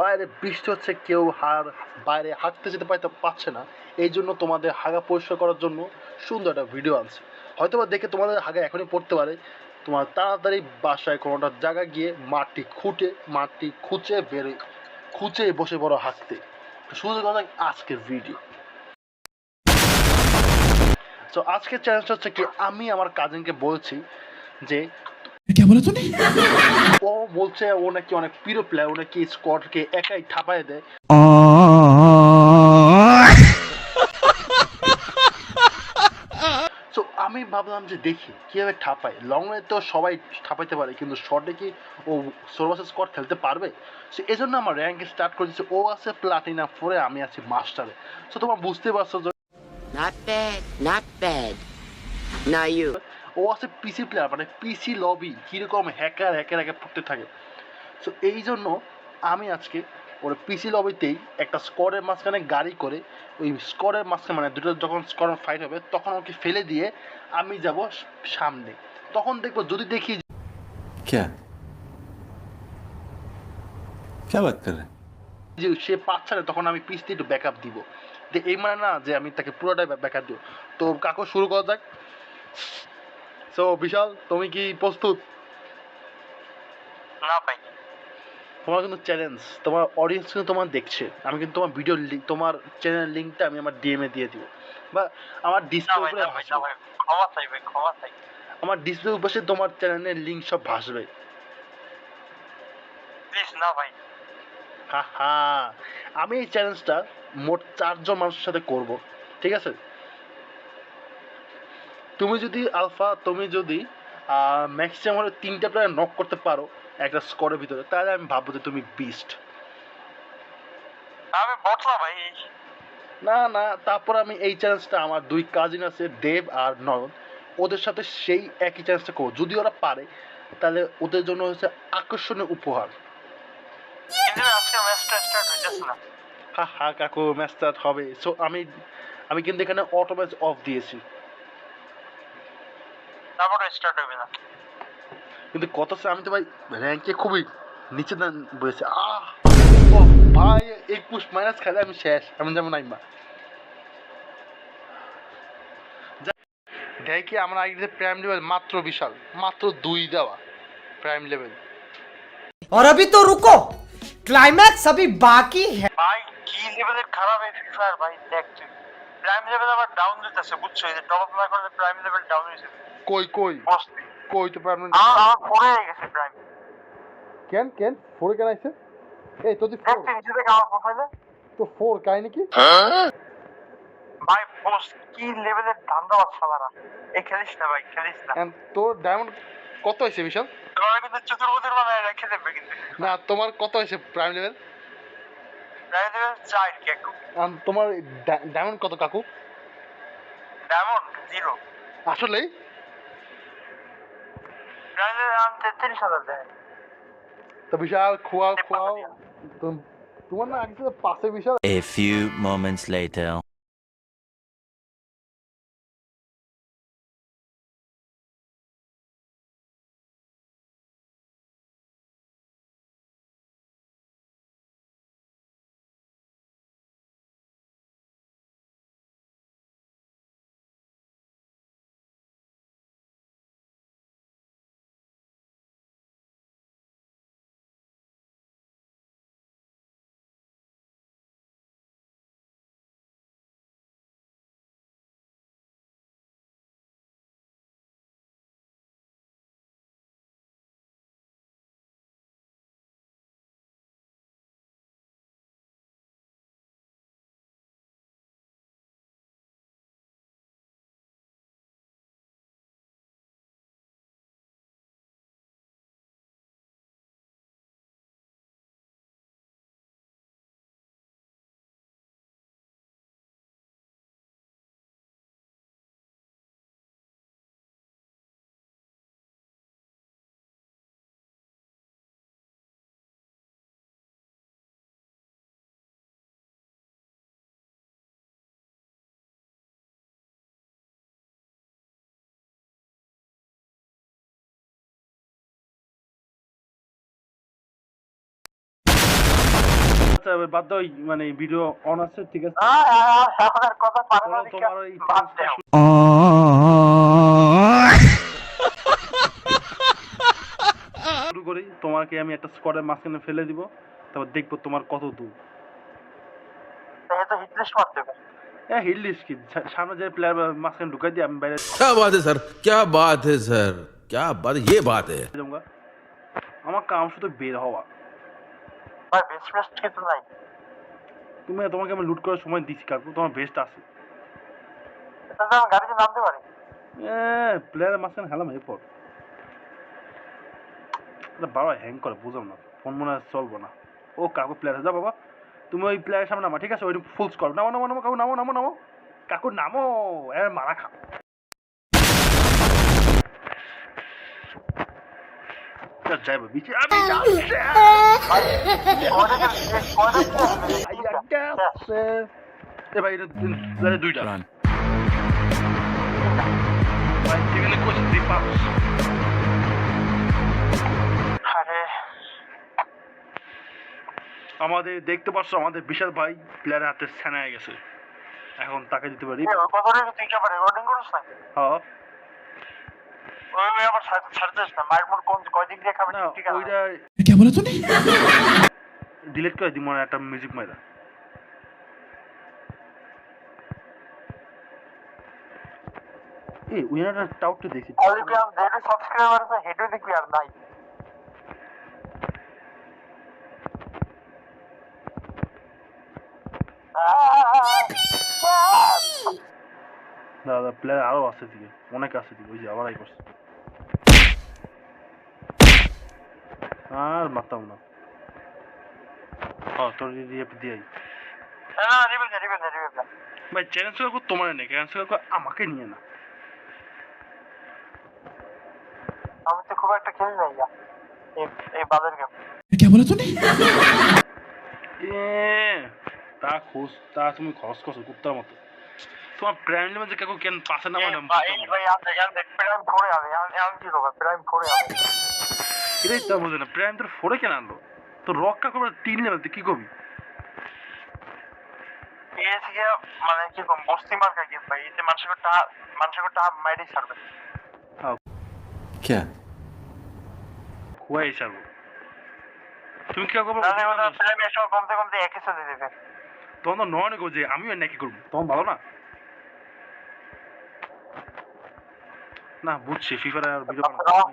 বাইরে বৃষ্টি হচ্ছে, কেউ হার বাইরে হাঁটতে যেতে পারতে পারছে না। এই জন্য তোমাদের হাগা পরিষ্কার করার জন্য সুন্দর একটা ভিডিও আনছি। হয়তো বা দেখে তোমাদের হাগা এখনই পড়তে পারে। তোমার তাড়াতাড়ি বাসায় কোনোটা জায়গা গিয়ে মাটি খুঁটে, মাটি খুঁচে বেরোয় খুঁচে বসে বড় হাঁটতে। শুরু যাক আজকের ভিডিও তো আজকের চ্যালেঞ্জটা হচ্ছে কি, আমি আমার কাজিনকে বলছি যে क्या बोला तूने ও বলছে ও নাকি অনেক প্রিয় প্লেয়ার ও নাকি স্কোয়াডকে একাই ঠাপায় দেয় তো আমি ভাবলাম যে দেখি কিভাবে ঠাপায় লং রে তো সবাই ঠাপাইতে পারে কিন্তু শর্টে কি ও সোলভাসের স্কোয়াড খেলতে পারবে সো এই জন্য আমার র্যাঙ্ক স্টার্ট করে দিচ্ছে ও আছে প্লাটিনা ফোরে আমি আছি মাস্টারে সো তোমার বুঝতে পারছো যে Not bad, not bad. Now you. ও আছে পিসি প্লেয়ার মানে পিসি লবি কীরকম হ্যাকার হ্যাকার হ্যাকার পড়তে থাকে সো এই জন্য আমি আজকে ওর পিসি লবিতেই একটা স্কোয়ারের মাঝখানে গাড়ি করে ওই স্কোয়ারের মাঝখানে মানে দুটো যখন স্কোয়ার ফাইট হবে তখন ওকে ফেলে দিয়ে আমি যাব সামনে তখন দেখবো যদি দেখি क्या क्या बात कर रहे हैं যে সে পাচ্ছে না তখন আমি পিস দিয়ে একটু ব্যাকআপ দিব যে এই মানে না যে আমি তাকে পুরোটাই ব্যাকআপ দিব তো কাকু শুরু করা যাক সো বিশাল তুমি কি প্রস্তুত? না ভাই। তোমার কিন্তু চ্যালেঞ্জ তোমার অডিয়েন্স কিন্তু তোমার দেখছে। আমি কিন্তু তোমার ভিডিও তোমার চ্যানেল লিঙ্কটা আমি আমার ডিএমএ দিয়ে দিব। বা আমার ডিসপ্লে উপরে ক্ষমা চাই ভাই ক্ষমা চাই। আমার ডিসপ্লে উপরে তোমার চ্যানেলের লিঙ্ক সব ভাসবে। প্লিজ না ভাই। হা হা। আমি এই চ্যালেঞ্জটা মোট চারজন মানুষের সাথে করব ঠিক আছে? তুমি যদি আলফা তুমি যদি ম্যাক্সিমাম হলে তিনটা প্লেয়ার নক করতে পারো একটা স্কোরের ভিতরে তাহলে আমি ভাববো যে তুমি বিস্ট আমি বটলা ভাই। না না তারপর আমি এই চ্যালেঞ্জটা আমার দুই কাজিন আছে দেব আর নয়ন ওদের সাথে সেই একই চ্যালেঞ্জটা করব। যদি ওরা পারে তাহলে ওদের জন্য হচ্ছে আকর্ষণীয় উপহার। কিন্তু আজকে ম্যাচটা স্টার্ট হইতেছে না। হা হা কাকু ম্যাচ স্টার্ট হবে। সো আমি আমি কিন্তু এখানে অটো ম্যাচ অফ দিয়েছি। তারপরে স্টার্ট হবে না কিন্তু কত সে আমি তো ভাই র্যাঙ্কে খুবই নিচে দান বলেছে আহ ও ভাই একুশ মাইনাস খেলে আমি শেষ এমন যেমন আইমা দেখ কি আমার আগে প্রাইম লেভেল মাত্র বিশাল মাত্র দুই দেওয়া প্রাইম লেভেল और अभी तो रुको क्लाइमैक्स अभी बाकी है ভাই কি লেভেলের খারাপ এই ফ্রি ফায়ার ভাই দেখ তুই প্রাইম লেভেল আবার ডাউন দিতেছে বুঝছ? এই যে টপ আপ না করলে প্রাইম লেভেল ডাউন হয়েছে কই কই? বসতে কই তো প্রাইম আমার আমার ফোরে হয়ে গেছে প্রাইম কেন কেন? ফোরে কেন আইছে? এই তোদের ফোর দেখতে নিচে থেকে আমার প্রোফাইলে তো ফোর কাহিনী কি? ভাই বস কি লেভেলের ধান্দা বাচ্চা মারা এই খেলিস না ভাই খেলিস না। And তোর ডায়মন্ড কত হয়েছে বিশাল? তোমার কিন্তু চতুর্বুদের বানায় রেখে দেবে কিন্তু। না তোমার কত হয়েছে প্রাইম লেভেল প্রাইম লেভেল চাই কি একটু তোমার ডায়মন্ড কত কাকু? Diamond zero. আসলেই প্রাইম লেভেল আমি তেত্রিশ হাজার দেয়। তো বিশাল খোয়াও খোয়াও। তো- তোমার না আগে সাথে পাশে বিশাল A few moments later. আচ্ছা বাদ দাও ওই মানে ভিডিও অন আছে ঠিক আছে আহ, আহ, আহ, আমার কথা পারে না বলো দেখে তোমার ওই বাদ দাও শুরু করি তোমাকে আমি একটা স্কোয়াডের মাঝখানে ফেলে দিব তারপর দেখবো তোমার কত দূর এই তো হিটলিশ মারতে হবে হ্যাঁ হিল্লিস কি সা- সামনে যে প্লেয়ার মাঝখানে ঢুকাই দিয়ে আমি বাইরে क्या बात है सर क्या बात है सर क्या बात ये बात है যাবো আমার কাম শুধু বের হওয়া ভাই বেস্ট বেস্ট কিছু নাই। তুমি তোমাকে আমি লুট করার সময় দিচ্ছি কাকু তোমার বেস্ট আছে। এটা গাড়িতে নামতে পারি? মাঝখানে হেলাম এরপর। বাবা হ্যাং করে বুঝলাম না। ফোন মনে হয় চলবো না। ও কাকু প্লেয়ার যা বাবা তুমি ওই প্লেয়ারের সামনে নামা ঠিক আছে? ওই ফুল স্কোর নামো নামো নামো কাকু নামো নামো। নামো কাকু নামো এর মারা খা আমি ভাই এটা দুইটা. যেখানে আমাদের দেখতে পাচ্ছ আমাদের বিশাল ভাই প্লেয়ারের হাতে সেনায় গেছে। এখন তাকে দিতে পারি। রেকর্ডিং করিস না হ্যাঁ। ওই ওই আবার ছাড়- ছাড়তেছ না মায়ের মোট কোন কয় দিক দিয়ে খাবে ঠিক আছে ওইটা ডিলিট করে দিই মনে একটা মিউজিক মাইরা। এই উইনারটা টাউটটা দেখছি অলরেডি আমি দেখি সাবস্ক্রাইবার আছে হেডও দেখি আর নাই। প্লেয়ার আরও আছে দিকে অনেক আছে দিকে ওই যে আবার আই করছে। আর মারতাম না। হ্যাঁ তোর রিভিল না ভাই চ্যালেঞ্জ কাকু তোমার নেই চ্যালেঞ্জ কাকু আমাকে নিয়ে না। আমি তো খুব একটা খেলি নাই এই এই বাজার গেম এ তা খোঁজ তা তুমি খরচ করছ কুত্তার মতো। তোমার প্রাইম লিমিট কাকু কেন পাশে নামা নাম ভাই ভাই আমি আমি প্রাইম ফোরে আমি আমি আমি কি করব প্রাইম ফোরে আমি এটাই তো বুঝে না প্রাইম তোর ফোরে কেন আনলো তো রক কাকু তিন লেভেল তুই কি করবি মানে কি কম বস্তি মার্কা গেম ভাই এতে মানুষের টা মানুষের টা ছাড়বে क्या খুয়াই ছাড়বো তুমি কি না না প্রাইম এসব কমতে কমতে একই চলে দেবে তখন তো নয় গো যে আমিও নাকি করব তখন ভালো না না বুঝছি ফিফার আর ভিডিও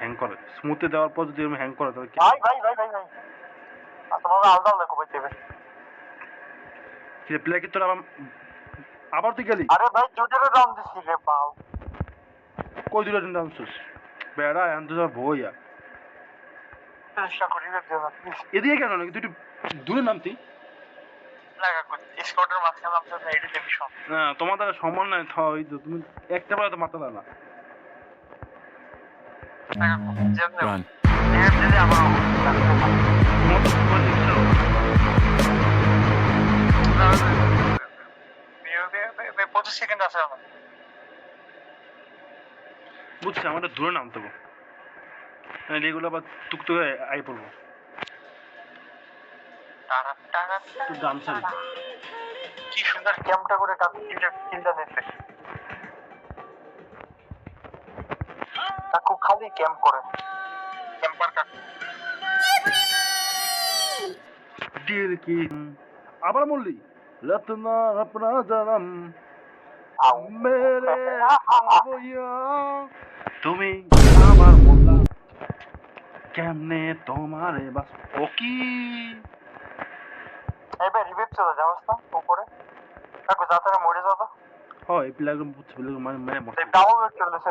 হ্যাং করে স্মুথে দেওয়ার পর যদি আমি হ্যাং করে তাহলে কি? ভাই ভাই ভাই ভাই ভাই। আর তোমার আলাদা আলাদা কবে দেবে। প্লেয়ার কি তোর আবার তুই গেলি আরে ভাই জোটেরও দাম দিচ্ছি রে পাও। কই দিল দিন ডান্সুস বেড়া এখন তো বইয়া চেষ্টা করি এদিকে কেন? নাকি একটু দূরে নামতি? দ্বারা সম্মান নাই তুমি একটা বার তো মাথা যেমন Run. পঁচিশ সেকেন্ড আছে আমার বুঝছি আমাদের দূরে নামতে হবে। নাহলে এগুলো আবার টুকটুকে আই পড়ব। গান কি সুন্দর ক্যাম্পটা করে কাকু কিলটা কাকু খালি ক্যাম্প করে। ক্যাম্পার কাকু দিল কি আবার বললি রত্না জানাম। মেরে তুমি আমার মোল্লা কেমনে তোমারে বাস ও কি? এবার রিভিভ চলে যাওয়াস না উপরে। কাকু যা তারা মরে যাও তো। হয় প্লেয়ার বুঝছে মানে মানে ডাবল চলে সে